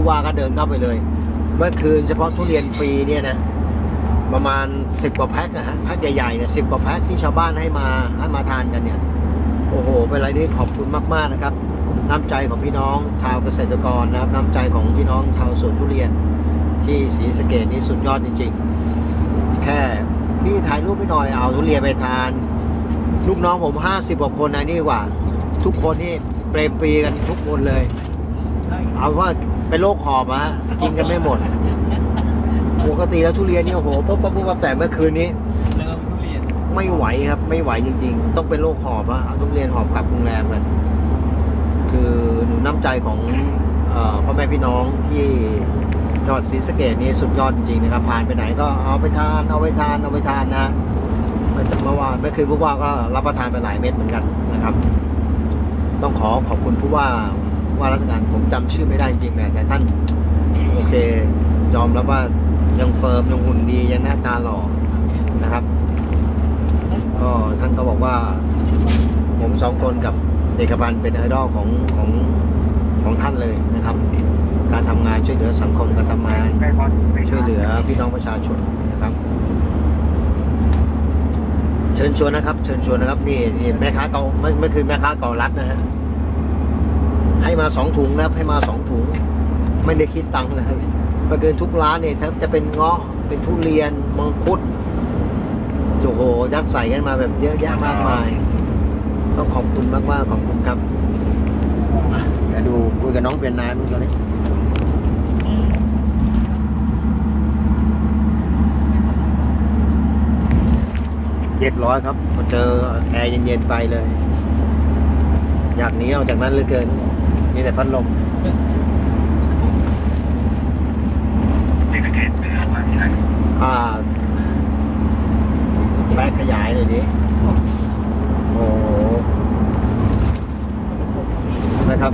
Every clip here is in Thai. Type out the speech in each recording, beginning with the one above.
ผู้ว่าก็เดินเข้าไปเลย เมื่อคืนเฉพาะทุเรียนฟรีเนี่ยนะประมาณ10กว่าแพ็คนะฮะแพ็คใหญ่ๆเนี่ยสิบกว่าแพ็คที่ชาวบ้านให้มาให้มาทานกันเนี่ยโอ้โหเป็นอะไรที่ขอบคุณมากๆนะครับ น้ำใจของพี่น้องชาวเกษตรกรนะครับน้ำใจของพี่น้องชาวสวนทุเรียน ที่ศรีสะเกดนี่สุดยอดจริง ๆ แค่พี่ถ่ายรูปไปหน่อยเอาทุเรียนไปทาน ลูกน้องผม50กว่าคนนะนี่กว่า ทุกคนนี่เปรมปรีกันทุกคนเลย เอาว่า เป็นโรคหอบอะฮะกินกันไม่หมดปกติแล้วทุเรียนนี่โอ้โหปุ๊บปุ๊บปุ๊บแต่เมื่อคืนนี้ เริ่มทุเรียนไม่ไหวครับ ไม่ไหวจริง ๆ ต้องเป็นโรคหอบอะเอาทุเรียนหอบกลับโรงแรมกันคือน้ำใจของเออพ่อแม่พี่น้องที่จังหวัดศรีสะเกดนี่สุดยอดจริงๆนะครับผ่านไปไหนก็เอาไปทานเอาไปทานเอาไปทานนะเมื่อวานเมื่อคืนผู้ว่าก็รับประทานไปหลายเม็ดเหมือนกันนะครับ ต้องขอขอบคุณผู้ว่า ว่าราชการผมจำชื่อไม่ได้จริงๆแต่ท่านโอเค ยอมรับว่ายังเฟิร์มยังหุ่นดียังหน้าตาหล่อนะครับ ก็ท่านก็บอกว่า ผมสองคนกับเอกพันธ์เป็นไอดอลของของของท่านเลยนะครับ การทำงานช่วยเหลือสังคมการทำงานช่วยเหลือพี่น้องประชาชนนะครับ เชิญชวนนะครับ เชิญชวนนะครับนี่นี่แม่ค้าเก่าไม่ไม่คือแม่ค้าเก่ารัดนะฮะ ให้มาสองถุงนะครับให้มาสองถุง ไม่ได้คิดตังค์เลยมาเกินทุกร้านเนี่ยถ้าจะเป็นเงาะเป็นทุเรียนมังคุดโอ้โหยัดใส่กันมาแบบเยอะแยะมากมาย ต้องขอบคุณมากมากๆขอบคุณครับอะดูคุยกับน้องเปียนนายมื่อตอนนี้เรียบร้อยครับพอเจอแอร์เย็นๆไปเลย อยากหนีออกจากนั้นเหลือเกิน มีแต่พัดลม อ่าแบกขยายเลยดิโอ้โหนะครับ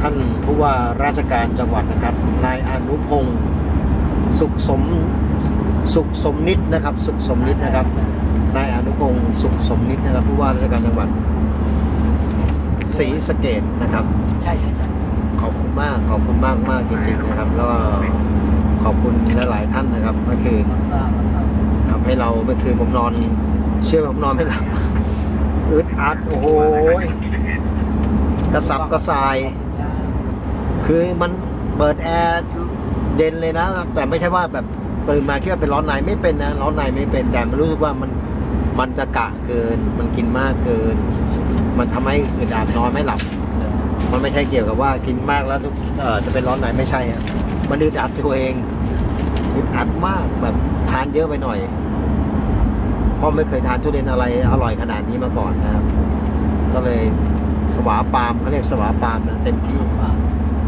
ท่านผู้ว่าราชการจังหวัดนะครับ นายอนุพงศ์สุขสมสุขสมนิดนะครับ สุขสมนิดนะครับ นายอนุพงศ์สุขสมนิดนะครับ ผู้ว่าราชการจังหวัด ศรีสะเกดนะครับ ใช่ใช่ใช่ขอบคุณมากขอบคุณมากมากจริงๆนะครับ แล้วก็ขอบคุณหลายๆท่านนะครับเมื่อคืนรับทราบรับทราบทำให้เราเมื่อคืนผมนอน เชื่อผมนอนไม่หลับอึดอัดโอ้โหกระสับกระส่าย คือมันเปิดแอร์เย็นเลยนะ แต่ไม่ใช่ว่าแบบตื่นมาคิดว่าเป็นร้อนในไม่เป็นนะร้อนในไม่เป็นแต่มันรู้สึกว่ามันมันตะกะเกิน มันกินมากเกิน มันทำให้อึดอัดนอนไม่หลับ มันไม่ใช่เกี่ยวกับว่ากินมากแล้วทุกเอ่อจะเป็นร้อนในไม่ใช่อะมันอึดอัดตัวเองอึดอัดมากแบบทานเยอะไปหน่อยเพราะไม่เคยทานทุเรียนอะไรอร่อยขนาดนี้มาก่อนนะครับ ก็เลยสวาปามเขาเรียกสวาปามนะเต็มที่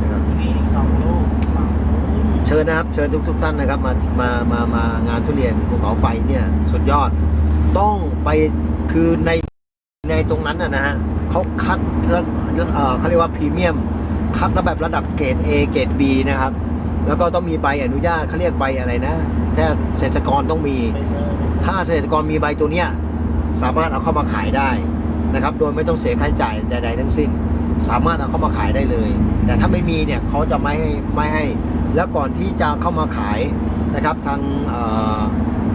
นะครับนี่สองลูกสองลูกเชิญนะครับ เชิญทุกทุกๆท่านนะครับมามามามางานทุเรียนภูเขาไฟเนี่ย สุดยอด ต้องไปคือในใน ตรงนั้นนะนะฮะเขาคัดแล้วเอ่อเขาเรียกว่าพรีเมียม คัดระแบบระดับเกรด A เกรด B นะครับ แล้วก็ต้องมีใบอนุญาตเขาเรียกใบอะไรนะถ้าเกษตรกรต้องมีไปเลยถ้าเกษตรกรมีใบตัวเนี้ยสามารถเอาเข้ามาขายได้นะครับ โดยไม่ต้องเสียค่าใช้จ่ายใด ๆ ทั้งสิ้น สามารถเอาเข้ามาขายได้เลย แต่ถ้าไม่มีเนี่ยเขาจะไม่ให้ไม่ให้ แล้วก่อนที่จะเข้ามาขายนะครับทางเอ่อ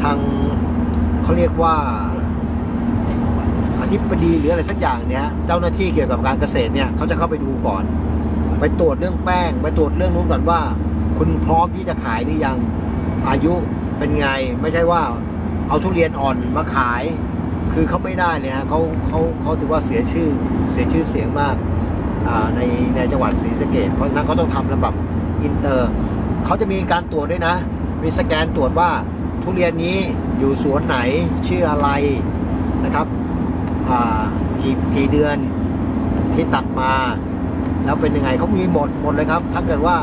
ทางเขาเรียกว่าเสร็จแล้วอ ธิบดีหรืออะไรสักอย่างเนี่ยเจ้าหน้าที่เกี่ยวกับการเกษตรเนี่ยเขาจะเข้าไปดูก่อน ไปตรวจเรื่องแป้ง ไปตรวจเรื่องนู้นก่อนว่า คุณพร้อมที่จะขายหรือยังอายุเป็นไงไม่ใช่ว่าเอาทุเรียนอ่อนมาขาย คือเขาไม่ได้เลยฮะเขาเขาเขาถือว่าเสียชื่อเสียชื่อเสียงมากในในจังหวัดศรีสะเกดเพราะนั้นเขาต้องทำระบบอินเตอร์เขาจะมีการตรวจด้วยนะ มีสแกนตรวจว่าทุเรียนนี้อยู่สวนไหนชื่ออะไรนะครับ กี่กี่เดือนที่ตัดมา แล้วเป็นยังไงเขามีหมดหมดเลยครับ ถ้าเกิดว่า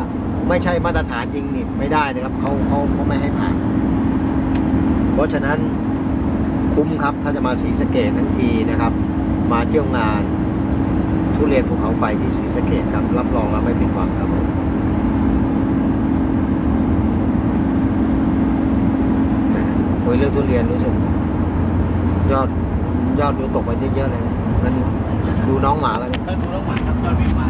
ไม่ใช่มาตรฐานจริงนี่ไม่ได้นะครับเขาเขาเขาไม่ให้ผ่าน เพราะฉะนั้นคุ้มครับถ้าจะมาศรีสเกดทั้งทีนะครับ มาเที่ยวงาน ทุเรียนภูเขาไฟที่ศรีสเกดครับ รับรองแล้วไม่ผิดหวังครับผมแหมคุยเรื่องทุเรียนรู้สึกยอด ยอดวิวตกไปเยอะๆเลย มันดูน้องหมาแล้ว ก็ดูน้องหมาครับยอดวิวมา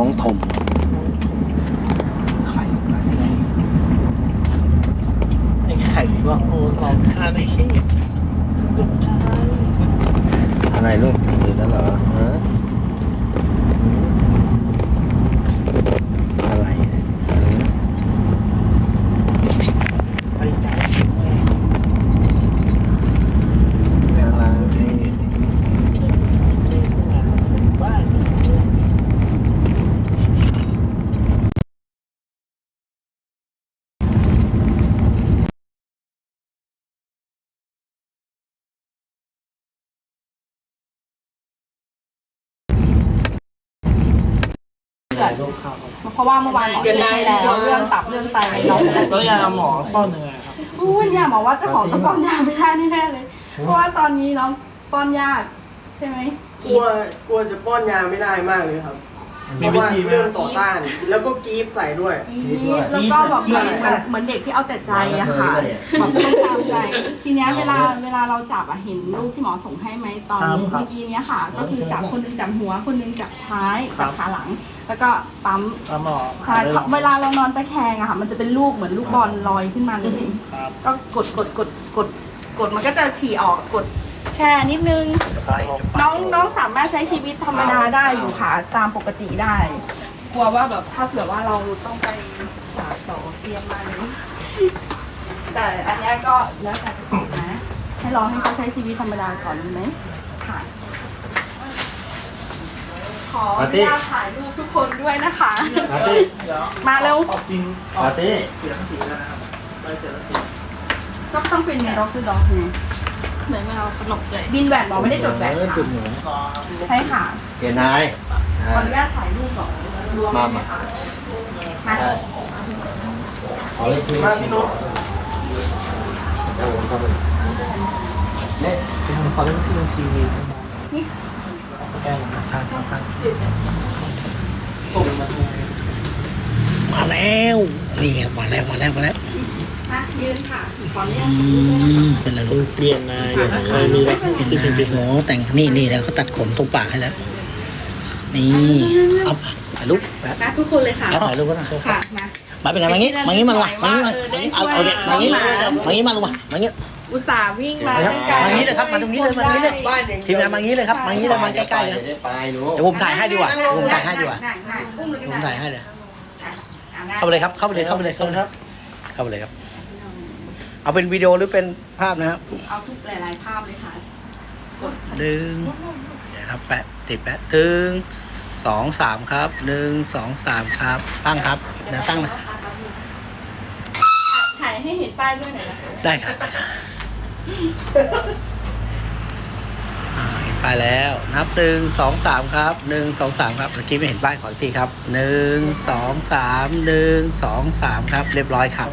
น้องถมไข่อะไรไงไอ้ไข่ว่าโอ้เราทานไอ้ขี้ตกใจอะไรลูกตื่นแล้วเหรอฮะอะไรฮะ ไปจ่ายแม่ อะไร เจ๊ขึ้นมาบ้านเนี่ย เพราะว่าเมื่อวานหมอเช็คให้แล้วเรื่องตับเรื่องไตน้องแล้วยาหมอป้อนยังไงครับอู้ยเนี่ยหมอว่าเจ้าของต้องป้อนยาไม่ได้แน่ๆเลย เพราะว่าตอนนี้น้องป้อนยากใช่ไหมกลัวกลัวจะป้อนยาไม่ได้มากเลยครับ เพมีราะวิว่าธีไหม เรื่องต่อต้าน แล้วก็กรีฟใส่ด้วยอีดแล้วก็แบบเหมือนเหมือนเด็กที่เอาแต่ใจอะค่ะแบบต้องตามใจ ทีเนี้ยเวลาเวลาเราจับอะเห็นรูปที่หมอส่งให้ไหมตอนเมื่อกี้เนี้ยค่ะ ก็คือจับคนหนึงจับหัวคนหนึงจับท้ายจับขาหลัง แล้วก็ปั๊มแล้วหมอใช่ครับเวลาเรานอนตะแคงอะค่ะ มันจะเป็นลูกเหมือนลูกบอลลอยขึ้นมาเลย ครับ ก็กดกดกดกดกดมันก็จะฉี่ออกกด แช่นิดนึงไข่น้องน้องสามารถใช้ชีวิตธรรมดาได้อยู่ค่ะ ตามปกติได้ กลัวว่าแบบถ้าเผื่อว่าเราต้องไปหาต่อเตรียมมาเลยแต่อันเนี้ยก็แล้วแต่จะตอบนะให้รอให้เขาใช้ชีวิตธรรมดาก่อนดีไหมค่ะ ขออนุญาตถ่ายรูปทุกคนด้วยนะคะปาร์ตี้เดี๋ยวมาเร็วออกจริงออปากร์ตี้เสียงสีแล้วนะครับไปเสียงสีก็ต้องเป็นไงด็อกคือด็อกไง เหมือนไม่เอาขนมใส่บินแหวนหมอไม่ได้จดแหวนเออจุดค่ะหนูต่อใช่ค่ะเกียรนายขออนุญาตถ่ายรูปก่อนรวมมาไหมมาคะมาขอเลขที่มาพี่นุ๊กเดี๋ยวผมเข้าไปเนี่ยเป็นฟังที่ทีวีแก้วทานทานทานส่งมาให้มาแล้วนี่ครับมาแล้วมาแล้วมาแล้วมายืนค่ะ ขออนุญาตอืมเป็นอะไรลูกเปลี่ยนนายเคยมีแล้วเป็นที่เป็นนายโอ้แต่งนี่นี่แล้วเขาตัดขนตรงปากให้แล้ว นี่เอาถ่ายรูปแป๊บนะทุกคนเลยค่ะเอาถ่ายรูปก็ได้ค่ะมามาเป็นไงมางี้มางี้มาลงมามางี้มาเอาเอาเด็กมางี้มางี้มาลงมามางี้อุตส่าห์วิ่งมามาครับตั้งไกลมางี้เลยครับมาตรงนี้เลยมาตรงนี้เลยบ้านอย่างทีมงานมางี้เลยครับมางี้เลยมาใกล้ๆเลยได้ไปหนูเดี๋ยวผมถ่ายให้ดีกว่าเดี๋ยวผมถ่ายให้ดีกว่านั่งนั่งอุ้มเลยเดี๋ยวก็ผมได้ถ่ายให้เลยอะอะนั่งเข้าไปเลยครับเข้าไปเลยเข้าไปเลยเข้าไปเลยครับเข้าไปเลยครับ เอาเป็นวิดีโอหรือเป็นภาพนะครับเอาทุกหลาย ๆ ภาพเลยค่ะ กดหนึ่งเดี๋ยวครับแปะติดแปะหนึ่งสองสามครับหนึ่งสองสามครับ ตั้งครับเดี๋ยวตั้งนะถ่ายให้เห็นป้ายด้วยหน่อยนะคะได้ครับ อ่าเห็นป้ายแล้วนับหนึ่งสองสามครับหนึ่งสองสามครับเมื่อกี้ไม่เห็นป้ายขออีกทีครับหนึ่งสองสามหนึ่งสองสามครับ เรียบร้อยครับ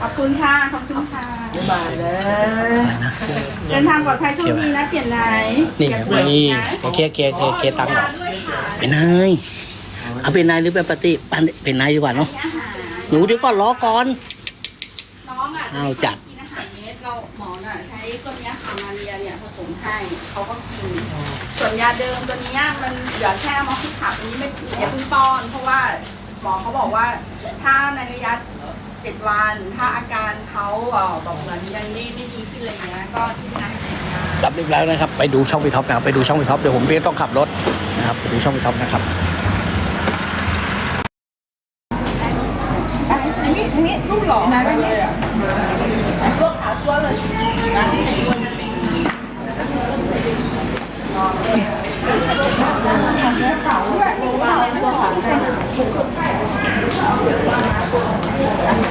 ขอบคุณค่ะ ขอบคุณค่ะบายนะอะไรนะเดินทางปลอดภัยโชคดีนะเปลี่ยนนายนี่อย่าครับเบื่อนี่นะโอเคโอเคโอเคโอเคตังค์ก่อนด้วยค่ะเป็นนายเอาเป็นนายหรือเป็นปฏิปันเป็นนายดีกว่าเนาะอาหารหนูเดี๋ยวก่อนรอก่อนน้องอะอ้าวจัด กินอาหารเม็ดเราหมอน่ะใช้ตัวเนี้ยค่ะมาเรียเนี่ยผสมให้เขาก็กินส่วนยาเดิมตัวเนี้ยมันเหลือแค่มอคิขับอันนี้ไม่อย่าเพิ่งป้อน เพราะว่าหมอเขาบอกว่าถ้าในระยะเจ็ดวันถ้าอาการเขาเอ่อบอกเหมือนยังไม่ไม่ดีขึ้นอะไรเงี้ยก็ที่จะให้กินรับเรียบร้อยนะครับ ไปดูช่องพี่ท็อปนะครับไปดูช่องพี่ท็อปเดี๋ยวผมเพียงต้องขับรถนะครับไปดูช่องพี่ท็อปนะครับ อันนี้อันนี้รูปหล่อนะแบบนี้พวกขาตัวเลย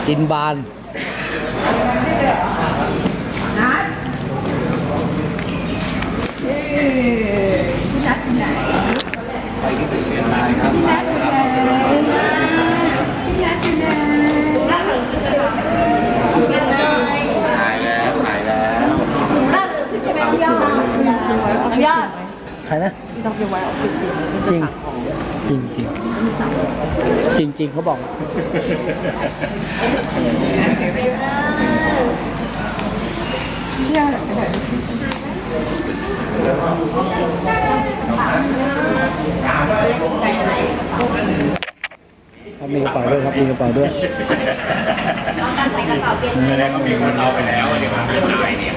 กินบานยอดใครนะ ต้องไปไว้ออฟฟิศจริงจริงจริง จริงจริงจริงเขาบอกครับมีกระเป๋าด้วยครับมีกระเป๋าด้วยแสดงว่ามีคนเอาไปแล้วเดี๋ยวผมจะขายเนี่ย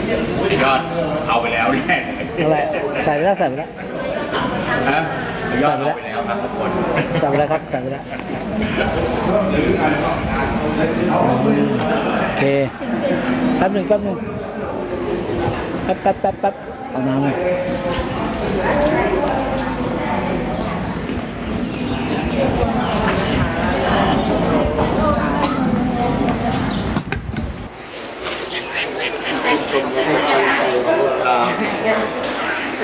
ยอดเอาไปแล้วแน่อะไรใส่ไปแล้วใส่ไปแล้วฮะยอดเอาไปแล้ว ครับทุกคนใส่ไปแล้วครับใส่ไปแล้วโอเคแป๊บหนึ่งแป๊บหนึ่งแป๊บแป๊บแป๊บแป๊บเอาน้ำเลย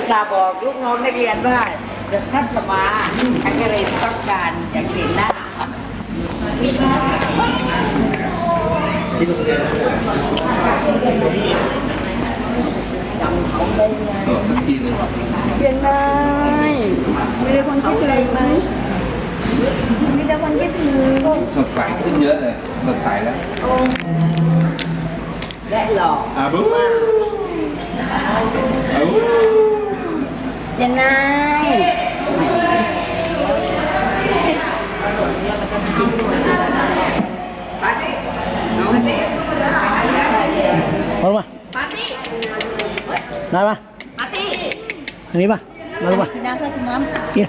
ซาห์บอกลูกน้องนักเรียนว่า จะท่านจะมาฉันก็เลยต้องการอยากเห็นหน้าเป็นไงมีแต่คนคิดถึงไหมมีแต่คนคิดถึงสดใสขึ้นเยอะเลยสดใสแล้วและหลอกอาบูอาบู ยังไงมาลงมาได้ปะปาร์ตี้ทางนี้ปะมาลงมากินน้ำเพื่อนกินน้เกี่ย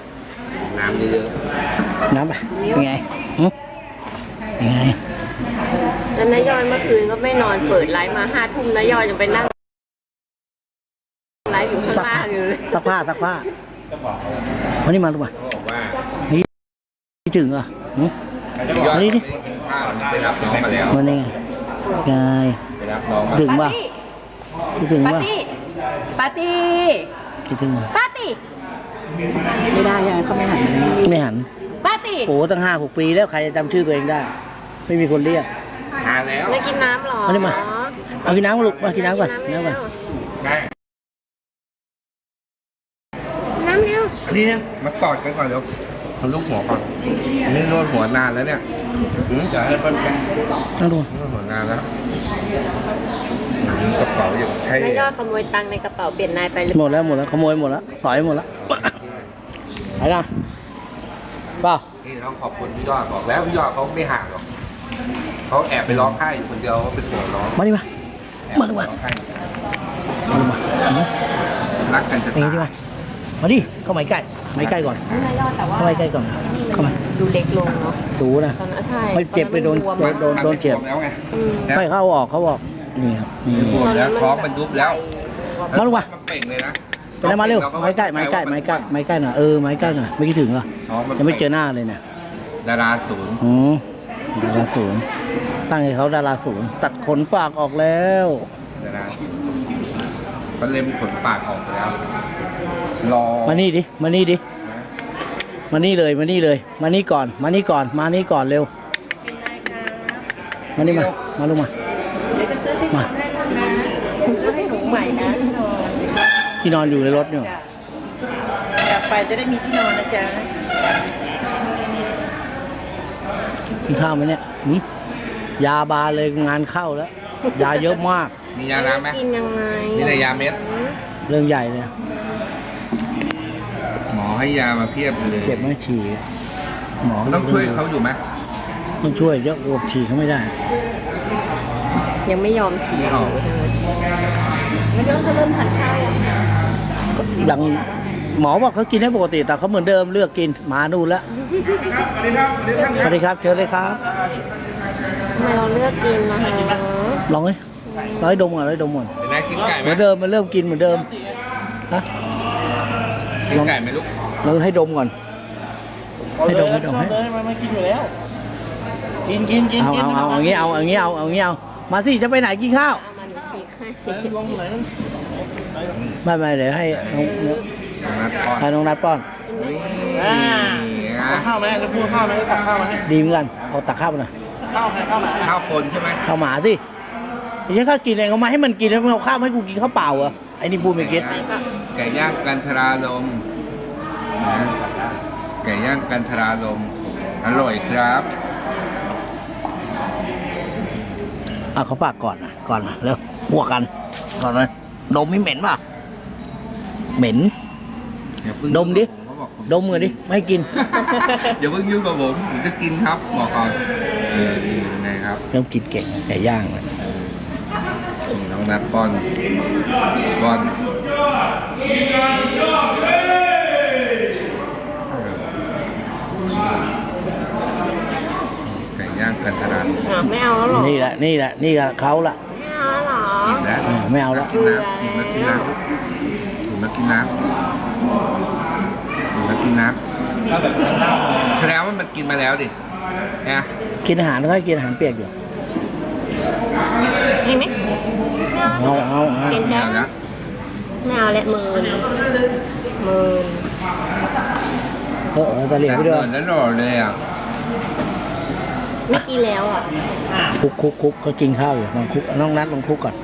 น้ำเยอะน้ำไปเป็นไงหึเป็นไงแล้วนายยอยเมื่อคืนก็ไม่นอนเปิดไลฟ์มาห้าทุ่มนายยอยยังไปนั่งไลฟ์อยู่ข้าง ซักล่าผ้างอยู่เลยซักผ้าซักผ้าวันนี้มาลงมาๆบอกว่าคิดถึงเหรอะหึยอดอันนี้ดิข้าวไปรับน้องมาแล้ววันนี้ไงไงไปรับน้องมาถึงป่ะคิดถึงำปาป่ะร์ตี้ปาร์ตี้คิดถึงป่ะปาร์ตี้ไม่ได้ยังเขาไม่หันมาไม่หันปาร์ตี้โอ้ตั้งห้าหกปีแล้วใครจะจำชื่อตัวเองได้ ไม่มีคนเรียกทานแล้วไม่กินน้ำหรอเอานี่มาเอากินน้ำก่อนลูกมากินน้ำก่อนกินน้ำก่อนได้น้ำเร็ว นี่นะมากอดกันก่อนเดี๋ยวทำลูกหัวก่อนนี่นวดหัวนานแล้วเนี่ยหืมจะให้เป็นแกนั่งดูนวดหัวนานแล้วหืมกระเป๋าอย่างใช่นายยอยขโมยตังค์ในกระเป๋าเปลี่ยนนายไปหรือหมดแล้วหมดแล้วขโมยหมดแล้วสอยหมดแล้วไปนะเปล่านี่ต้องขอบคุณพี่ยอดบอกแล้วพี่ยอดเขาไม่ห่างหรอกเขาแอบไปร้องไห้อยู่คนเดียวเขาเป็นหัวร้องมาดิมาแอบมาไปดิมาร้องไห้มาดิมารักกันจะอย่างนี้ตาดิมาย มาดิเข้ามาใกล้มาใกล้ก่อนนายยอยแต่ว่าเข้ามาใกล้ก่อน เข้ามา ดูเล็กลงเนาะดูนะ ตอนนั้นใช่ไม่เจ็บไปโดนตอโดนโดนโดนเจ็บ แล้วไงอืมไม่เข้าออกเขาบอก นี่ครับนี่ บวมแล้วท้องมันยุบแล้วมาลูกมามันเป่งเลยนะไปแล้วมาเร็วไม้ใกล้ไม้ใกล้ไม้ใกล้ไม้ใกล้หน่อยเออไม้ใกล้หน่อยไม่คิดถึงเหรอท้องมันยังไม่เจอหน้าเลยเนี่ยดาราศูนย์อืมดาราศูนย์ตั้งให้เขาดาราศูนย์ตัดขนปากออกแล้ว ดาราก็เล็มขนปากออกไปแล้ว รอมานี่ดิ มานี่ดิ มานี่เลย มานี่เลย มานี่ก่อน มานี่ก่อน มานี่ก่อนเร็วมานี่มา มาลูกมา เดี๋ยวจะซื้อที่นมาอนให้ลูกนะซื้อให้หนูใหม่นะที่นอนที่นอนอยู่ในรถเนี่ย จ้ะกลับไปจะได้มีที่นอนนะจ๊ะกินข้าวไหมเนี่ยหืมยาบาเลยงานเข้าแล้ว ยาเยอะมาก มียาน้ำไหมกินยังไงมีแต่ยาเม็ด เรื่องใหญ่เลยหมอ ให้ยามาเพียบเลยเจ็บไหมฉี่หมอต้องช่วยเขาอยู่ไหมต้องช่วยเยอะอวบฉี่เขาไม่ได้ตยังไม่ยอมฉี่ไม่ออกไม่เริ่มจะเริ่มทานข้าวยังยังหมอบอกเขากินได้ปกติ แต่เขาเหมือนเดิมเลือกกินหมาดูแล้วสวัสดีครับเชิญเลยครับทำไมเราเลือกกินนะฮะลองเลยลองให้ดมก่อนลองให้ดมก่อนเห็นไหมกินไก่เหไหมมือนเดิมมันเริ่มกินเหมือนเดิมฮะกินไก่ไหมลูก ลองให้ดมก่อน ให้ดมให้ดมให้เลยมันไม่กินอยู่แล้ว กินกินกินเอากินเอาเอาเอางี้เอาเอางี้เอาเอางี้เอามาสิจะไปไหนกินข้าวเอามาหนูฉีกให้ลงไหนนั่นไม่ไม่เดี๋ยวให้น้องนัดก่อนให้น้องนัดป้อนอ่าเอาข้าวไหมจะพูดข้าวไหมจะตักข้าวมาให้ดีเหมือนกันเอาตักข้าวมาหน่อยข้าวใครข้าวหมาข้าวคนใช่ไหมเอาหมาสิไม่ใช่ข้าวกินเองเขามาให้มันกินแล้วไม่เอาข้าวมาให้กูกินข้าวเปล่าเหรอไอ้นี่พูดไม่คิดไก่ย่างกันทราลม นะไก่ย่างกันทราลมอร่อยครับเอาเขาปากก่อนนะก่อนนะเร็วหัวกกัน ก่อนเลยดมไม่เหม็นป่ะ เหม็น อย่าเพิ่งดมดิเขาบอกผมดมมือดิ ไม่ให้กินอย่าเพิ่งยุ่งกับผมผมจะกินครับบอกก่อนเออนี่เป็นไงครับเริ่มกินเก่งไก่ย่างเลยนี่น้องนัดป้อนป้อนไก่ ย่างกันทรานอะไม่เอาแล้วเหรอนี่แหละนี่แหละนี่แหละเขาละไม่เอาแล้วเหรอกินแล้วเออไม่เอาแล้วกินน้ำกินแล้วกินน้ำกินแล้วกินน้ำกินแล้วกินน้ำแสดงว่ามันกินมาแล้วดินะกินอาหารแล้วก็ให้กินอาหารเปียกอยู่ให้ไหมเอาเอาเอากินไม่จ้ะเอาแล้วไม่เอาและหมืนหมืนเออเออตะเหลียบไปด้วยแล้วหล่อเลยอะ ไม่กินแล้วอะคุกคุกคุกเขากินข้าวอยู่ลองคุกน้องนัดลองคุกก่อน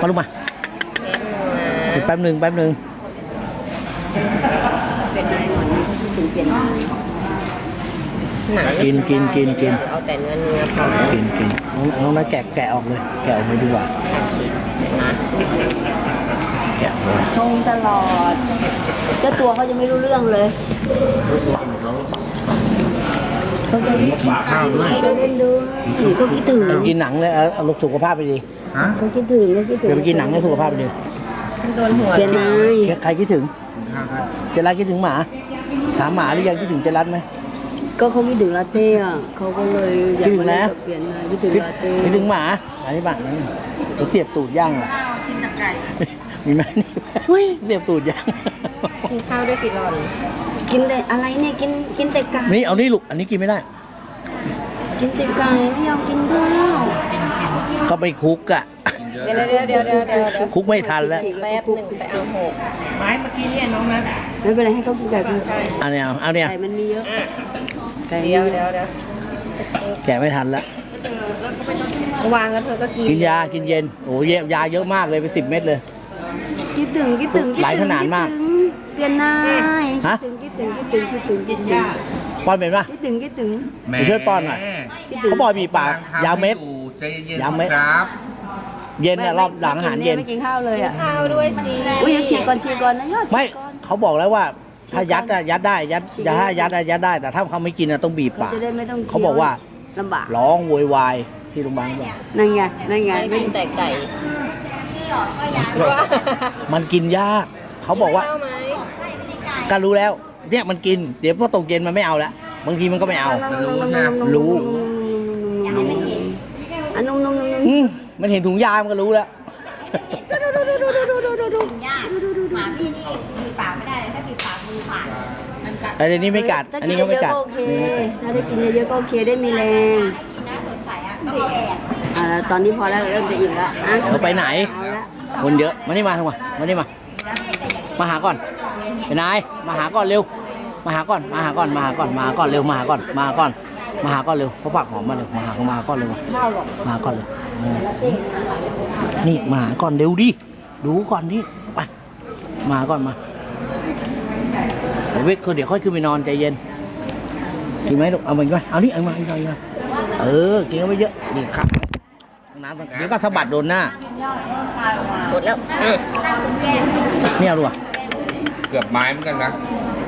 มาลูกมาแป๊บหนึ่งแป๊บหนึ่งหนังกินกินกินกินเอาแต่เนื้อเนื้อพอกินกินน้องน้องนัดแกะแกะออกเลย แกะออกเลยดีกว่านะแกะออกเลยชงตลอด เจ้าตัวเขาจะไม่รู้เรื่องเลย ข้าวด้วยไปเล่นด้วยเขาคิดถึงเอากินหนังเลยเอาเอาลูกสุขภาพไปดีฮะเขาคิดถึงเขาคิดถึงเดี๋ยวไปกินหนังให้สุขภาพไปดีโดนหัวเจนาย ใครคิดถึงกินข้าวด้วยเจรัดคิดถึงหมา ถามหมาหรือยังคิดถึงเจรัดไหม ก็เขาคิดถึงลาเต้อะเขาก็เลยอยากคิดถึงมาแล้เล่นวกับเปลี่ยนนายคิดถึงลาเต้คิดถึงหมาอันนี้บ้างเขาเสียบตูดย่างเหรอกินต่ไก่มีไหมนี่เฮ้ยเสียบตูดย่างกินข้าวด้วยสิหลอน กินแต่อะไรเนี่ยกินกินแต่ไก่นี่เอานี่ลูกอันนี้กินไม่ได้ กินแต่ไก่ไม่ยอมกินข้าวเขาไปคุกอะกินเยอะเดี๋ยวเดี๋ยวเดี๋ยวเดี๋ยวเดี๋ยวเดี๋ยวคุกไม่ทันแล้วแป๊บหนึ่งไปเอาหกไม้เมื่อกี้เนี่ยน้องนัทไม่เป็นไรให้เขากินไก่กินไก่อันเนี้ยเอาเนี่ยไก่มันมีเยอะไก่มีเดี๋ยวเยเดี๋ยวอะเดี๋ยวแกะไม่ทันแล้ววางแล้วเธอก็กินกินยากินเย็นโอ้ยยาเยอะมากเลยไปสิบเม็ดเลยคิดถึงคิดถึงคิดถึงหลายขนาดมากคิถึงเปลี่ยนนายฮะคิด ถึงคิดถึงคิดถึงคิดถึงคิดถึงป้อนเป็นปะคิดถึงคิดถึง แหมไปช่วยป้อนหน่อยเขาบอกมีปากยาเม็ด ใจเย็นยาเม็ดๆครับ เย็นอะรอบหลังอาหารเย็น ไม่กินข้าวเลยอะข้าวด้วยสิอุ้ยเดี๋ยวฉีดก่อนฉีดก่อนนะยอดฉีไม่ดก่อนเขาบอกแล้วว่าถ้ายัดอะยัดได้ยัดฉีดถ้ายัดอะยัดได้ แต่ถ้าเขาไม่กินอะต้องบีบเขาปาก จะได้ไม่ต้องเขาบอกว่า ลำบากร้องโวยวายที่โรงพยาบาลบอกนั่นไงนั่นไงไม่ไม่กินแต่ไก่มันกินยาก เขาบอกว่าข้าวไหมก็รู้แล้ว เนี่ยมันกิน เดี๋ยวพอตกเย็นมันไม่เอาแล้วบางทีมันก็ไม่เอา มันรู้ใช่ไหมรู้อันนุ่มนุ่มนุ่มนุ่มอืมมันเห็นถุงยา มันก็รู้แล้วยากหมาพี่นี่มีปากไม่ได้เลยถ้าปิดปากมือปากมันกัดไอ้นี่ไม่กัดถ้าอันกินี้นก็ไม่เยอะกัดก็โอเคอันนี้ไม่กัดถ้าได้กินเยอะๆก็โอเคได้มีแรงให้กินน้ำสดใสอะต้องแอบอ่าแล้วตอนนี้พอแล้วเริ่มจะอิ่มแล้วอะเดี๋ยวไปไหน เอาละคนเยอะ มานี่มาทำไมมานี่มา มาหาก่อน ไปนายมาหาก่อนเร็ว มาหาก่อน มาหาก่อน มาหาก่อน มาหาก่อนเร็ว มาหาก่อน มาหาก่อน มาหาก่อนเร็วเขาปากหอมมาเร็วมาหามาหาก่อนเร็วมามาหาก่อนเร็วอืมนี่มาหาก่อนเร็วดิ ดูก่อนดิไปมาหาก่อนมาเดี๋ยวเวทคือเดี๋ยวค่อยขึ้นไปนอนใจเย็นกินไหมลูก เอามาอีกไหมเอานี่เอามาอีกหน่อยอีกหน่อยเออ กินเข้าไปเยอะดีครับน้ำต้องเดี๋ยวก็สะบัดโดนหน้าหมดแล้วไม่เอาดูอะ เกือบไม้เหมือนกันนะ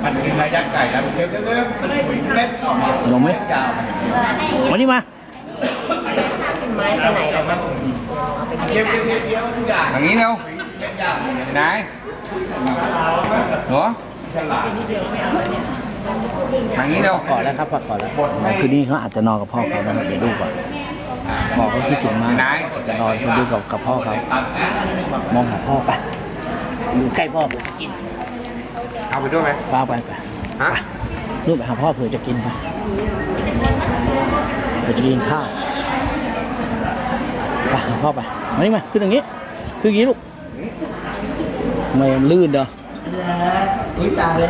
มันกินระยะไก่แล้วเล็บเล็บเล็บออกมาขนมไหมมานี่มาไม้ไปไหนแล้วครับเอาไปกินกันอย่างนี้เร็วไหนหัวอย่างนี้เร็วก่อนแล้วครับพักก่อนแล้วคืนนี้เขาอาจจะนอนกับพ่อเขานะครับเดี๋ยวดูก่อนบอกเขาคิดถึงมากอาจจะนอนไปดูกับกับพ่อเขามองหาพ่อไปอยู่ใกล้พ่อเผื่อจะกิน เอาไปด้วยไหมป้าไปไปฮะนู่นไปหาพ่อเผื่อจะกินไปเผื่อจะกินข้าวไปหาพ่อไปมานี่มาขึ้นอย่างนี้ขึ้นอย่างนี้ลูกทำไมมันลื่นเด้ออุ้ยตายเลย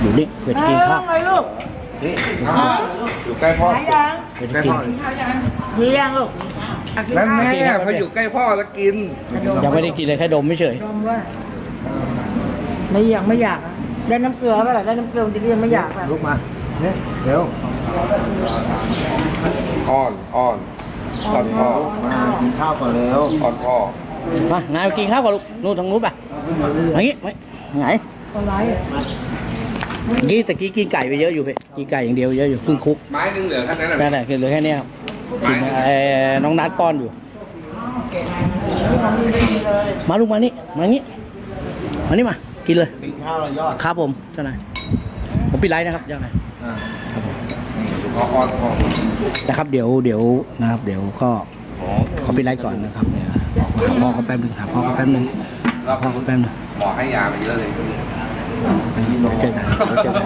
อยู่นี่เผื่อจะกินข้าวไงลูกอยู่ใกล้พ่อเผื่อใกจะล้กินพ่อดียังลูก นั่นแม่พออยู่ใกล้พ่อแล้วกิน ยังไม่ได้กินเลยแค่ดมไม่เฉยชมว่าไม่อยากไม่อยากอะได้น้ำเกลือเปล่าได้น้ำเกลือมันจะเรียนไม่อยากแบบลุกมาเนี่ยเร็วอ้อนอ้อนอ้อนพ่อมากินข้าวก่อนเร็วอ้อนพ่อมานายไปกินข้าวก่อนลูกนู่นทางนู้นไปมางี้ไม่ไหนอะไรเมื่อกี้ตะกี้กินไก่ไปเยอะอยู่เพ่กินไก่อย่างเดียวเยอะอยู่ครึ่งคุกไม้หนึงเหลือแค่นั้นแค่น่ะไหนคือเหลือแค่เนี้ยครับ กินไอ้น้องนัดป้อนอยู่ มาลูกมานี่ มางี้มานี่มา กินเลย กินข้าวเรายอด ครับผมเจ้านายผมปิดไลน์นะครับเจ้านายอ่าพ่ออ้อนพ่อนะครับเดี๋ยวเดี๋ยวนะครับ เดี๋ยวก็อ๋อขอปิดไลน์ก่อนนะครับเดี๋ยวหาพ่อเขาแป๊บนึงหาพ่อเขาแป๊บนึงแล้วพ่อเขาแป๊บนึงหมอให้ยามาเยอะเลยเดี๋ยวเจอกันเดี๋ยวเจอกัน